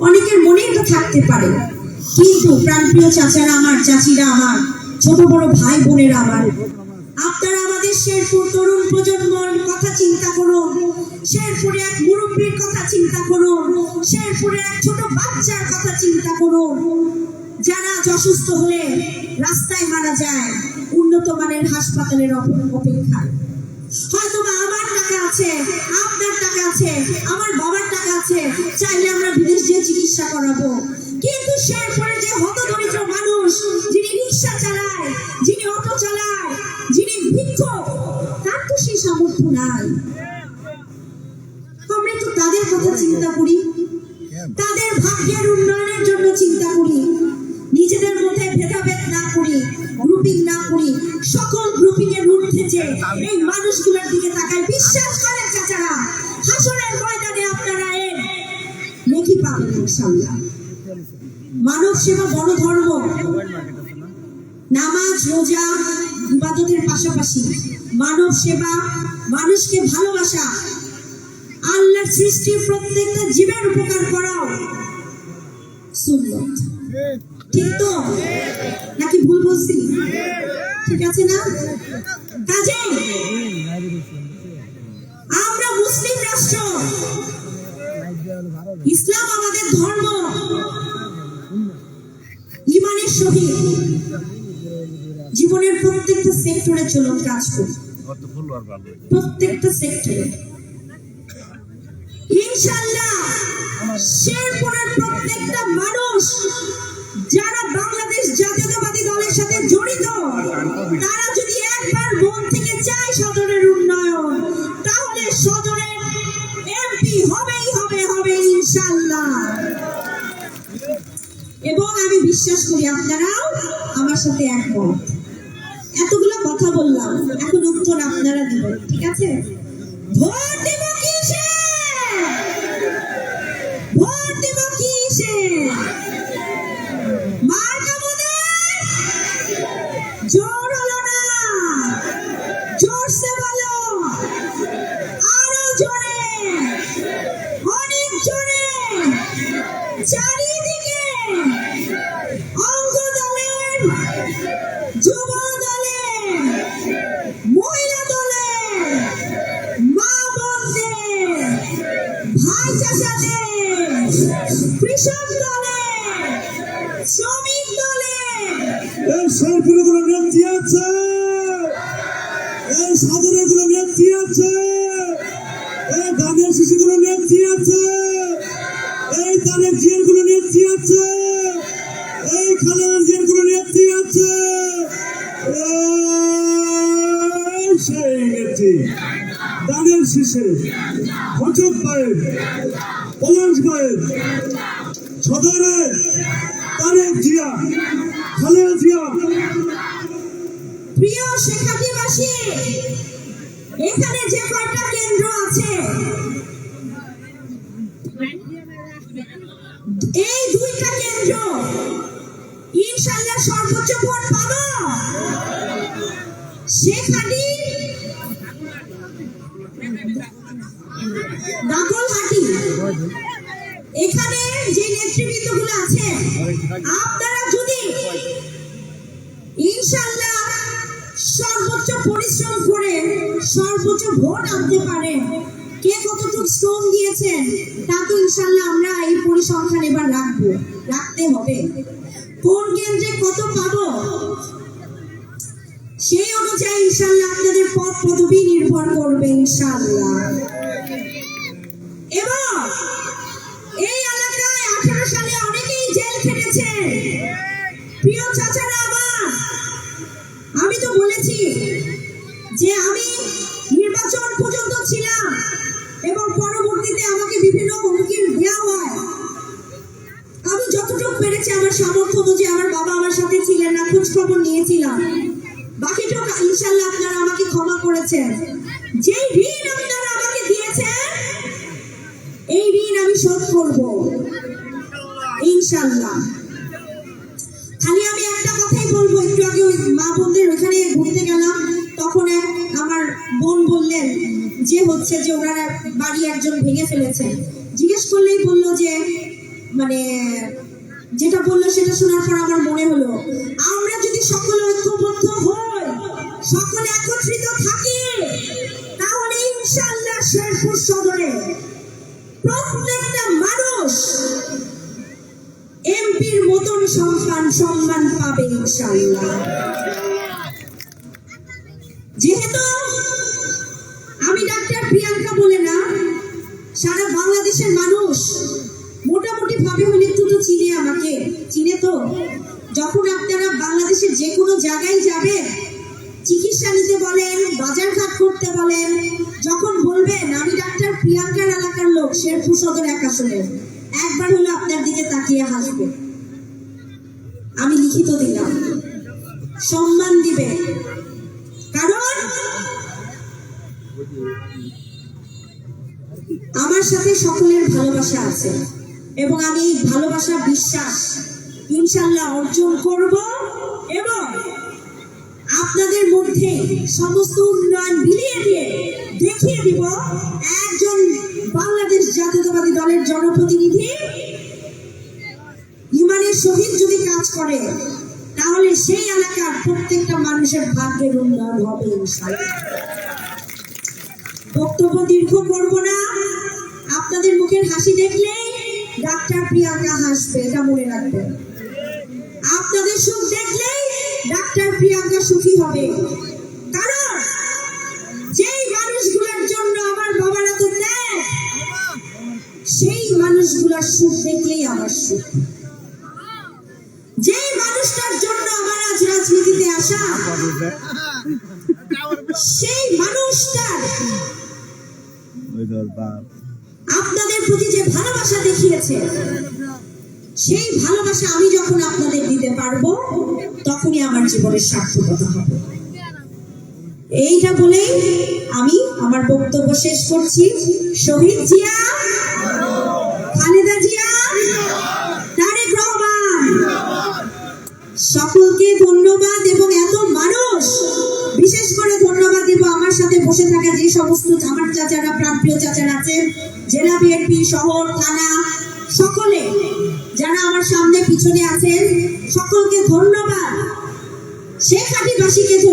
অনেকের মনে তো থাকতে পারে। কিন্তু প্রাণপ্রিয় চাচারা আমার, চাচিরা আমার, ছোট বড় ভাই বোনেরা আমার, আপনারা আমাদের শেরপুর তরুণ প্রজন্মর কথা চিন্তা করুন, শেরপুরে এক মুরব্বীর কথা চিন্তা করুন, শেরপুরে এক ছোট বাচ্চার কথা চিন্তা করুন। যারা অসুস্থ হলে রাস্তায় মারা যায়, উন্নত মানের হাসপাতালের অপ- অপেক্ষায়। হয়তো বা আমার টাকা আছে, আপনার টাকা আছে, আমার বাবার টাকা আছে চাইলে আমরা বিদেশ দিয়ে চিকিৎসা করাবো। কিন্তু শেরপুরে যে হতদরিদ্র মানুষ, যিনি রিক্সা চালায়, যিনি অটো চালায়, যিনি ভিক্ষুক, তার তো সেই সামর্থ্য নাই। আমরা একটু তাদের কথা চিন্তা করি। তাদের ভাগ্যের উন্নয়নের জন্য চিন্তা করি। নিজেদের মধ্যে ভেদাভেদ না করি গ্রুপিং না করি। সকল গ্রুপিং এর যে এই মানুষগুলোর দিকে তাকায়। বিশ্বাস করেন, চাচারা হাসনের ময়দানে পাবেন মানব সেবা বড় ধর্ম। নামাজ, রোজা, ইবাদতের পাশাপাশি মানব সেবা, মানুষকে ভালোবাসা, আল্লাহর সৃষ্টি প্রত্যেকটা জীবের উপকার করাও সুন্নত। ঠিক তো? নাকি ভুল বলছি? ঠিক আছে না? কাজে আমরা মুসলিম রাষ্ট্র। ইসলাম আমাদের ধর্ম। ইমানের সহিত জীবনের প্রত্যেকটা সেক্টরে চলুন কাজ করুন। প্রত্যেকটা সেক্টরে। ইনশাআল্লাহ শেরপুরের প্রত্যেকটা মানুষ যারা বাংলাদেশ জাতীয়তাবাদী দলের সাথে জড়িত, তারা যদি একবার মন থেকে চায় সদরের উন্নয়ন, তাহলে সদরের হবে ইনশাআল্লাহ। এবং আমি বিশ্বাস করি আপনারাও আমার সাথে একমত। এতগুলো কথা বললাম, এখন উত্তর আপনারা দিবেন, ঠিক আছে? ভোট দেব শ্রমিক এই শেরপুরে কোনো আছে? এই সাধুরে কোনো আছে? এই গানের শিশু কোনো আছে? এই তারেক জিয়ার কোনো আছে? এই খালেদার জিয়ার কোনো আছে? সেই নেত্রী। গানের শিশে হচক পায়ের পলাশ গায়ের সদরে তারেক জিয়া, খালেদা জিয়া। প্রিয় শেখাদিবাসী এখানে যে কয়টা কেন্দ্র আছে? এই দুইটা কেন্দ্র ইনশাল্লাহ সর্বোচ্চ ভোট পাবো। সেখানে এখানে যে নেতৃবৃন্দগুলো আছে আপনারা যদি ইনশাল্লাহ সর্বোচ্চ পরিশ্রম করে সর্বোচ্চ ভোট আনতে পারে কে কতটুকু শ্রম দিয়েছেন, তা তো ইনশাল্লাহ আমরা এই পরিসংখ্যান এবার রাখব, রাখতে হবে। কোন কেন্দ্রে কত পাবো? সেই অনুযায়ী ইনশাল্লাহ আপনাদের পদ পদবি নির্ভর করবে ইনশাল্লাহ এবং খেটেছে প্রিয় চাচারা, আমার। আমি তো বলেছি যে আমি নির্বাচন পর্যন্ত ছিলাম এবং পরবর্তীতে আমাকে বিভিন্ন হুমকি দেওয়া হয়। আমি যতটুকু পেরেছি আমার সামর্থ্য অনুযায়ী আমার বাবা আমার সাথে ছিলেন না খোঁজ খবর নিয়েছিলাম। বাকিটুকু ইনশাল্লাহ আপনারা আমাকে ক্ষমা করেছেন। যেই ঋণ আপনারা আমাকে দিয়েছেন, এই ঋণ আমি শোধ করব। ইনশাল্লাহ খালি আমি একটা কথাই বলব, একটু আগে ওই মা বোনদের ওখানে ঘুরতে গেলাম, তখন আমার বোন বললেন যে হচ্ছে যে ওনারা বাড়ি একজন ভেঙে ফেলেছে। জিজ্ঞেস করলেই বলল যে মানে যেটা বলল সেটা শোনার পর আমার মনে হলো, আমরা মতন সম্মান পাবে ইনশাআল্লাহ। যেহেতু আমি ডাক্তার প্রিয়াঙ্কা বলে না, সারা বাংলাদেশের মানুষ মোটামুটি ভাবে হলে একটু তো চিনে আমাকে। চিনে তো? যখন আপনারা বাংলাদেশের যে কোনো জায়গায় যাবেন, চিকিৎসা নিতে বলেন বাজার ঘাট করতে বলেন, যখন বলবেন, আমি ডাক্তার প্রিয়াঙ্কার এলাকার লোক, শেরপুর সদর এক একবার হলো আপনার দিকে তাকিয়ে হাসবে। আমি লিখিত দিলাম। সম্মান দিবে। কারণ আমার সাথে সকলের ভালোবাসা আছে এবং আমি এই ভালোবাসা বিশ্বাস ইনশাল্লাহ অর্জন করব এবং আপনাদের মধ্যে সমস্ত উন্নয়ন বিলিয়ে দিয়ে দেখিয়ে দিব একজন বাংলাদেশ জাতীয়তাবাদী দলের জনপ্রতিনিধি, ইমানের কাজ করে, তাহলে সেই এলাকার প্রত্যেকটা মানুষের ভাগ্যের উন্নয়ন হবে বক্তব্য দীর্ঘ করব না। আপনাদের মুখের হাসি দেখলে ডাক্তার প্রিয়াঙ্কা হাসবে, এটা মনে রাখবেন। আপনাদের সুখ দেখলেই ডাক্তার প্রিয়াঙ্কা সুখী হবে। কারণ যেই মানুষগুলোর জন্য আমার বাবারা তো দেয় সেই মানুষগুলোর সুখ দেখলেই আমার সুখ। সেই মানুষটার আপনাদের প্রতি যে ভালোবাসা দেখিয়েছে, সেই ভালোবাসা আমি যখন আপনাদের দিতে পারব, তখনই আমার জীবনের সার্থকতা হবে। এইটা বলেই আমি আমার বক্তব্য শেষ করছি। শহীদ জিয়া, খালেদা জিয়া, তারেক রহমান, সকলকে ধন্যবাদ এবং মানুষ বিশেষ করে ধন্যবাদ দেব আমার সাথে বসে থাকা যে সমস্ত আমার চাচারা, প্রাণপ্রিয় চাচারা আছেন জেলা বিএনপি, শহর, থানা, সকলে যারা আমার সামনে পিছনে আছেন, সকলকে ধন্যবাদ। আদিবাসীকে ধন্যবাদ।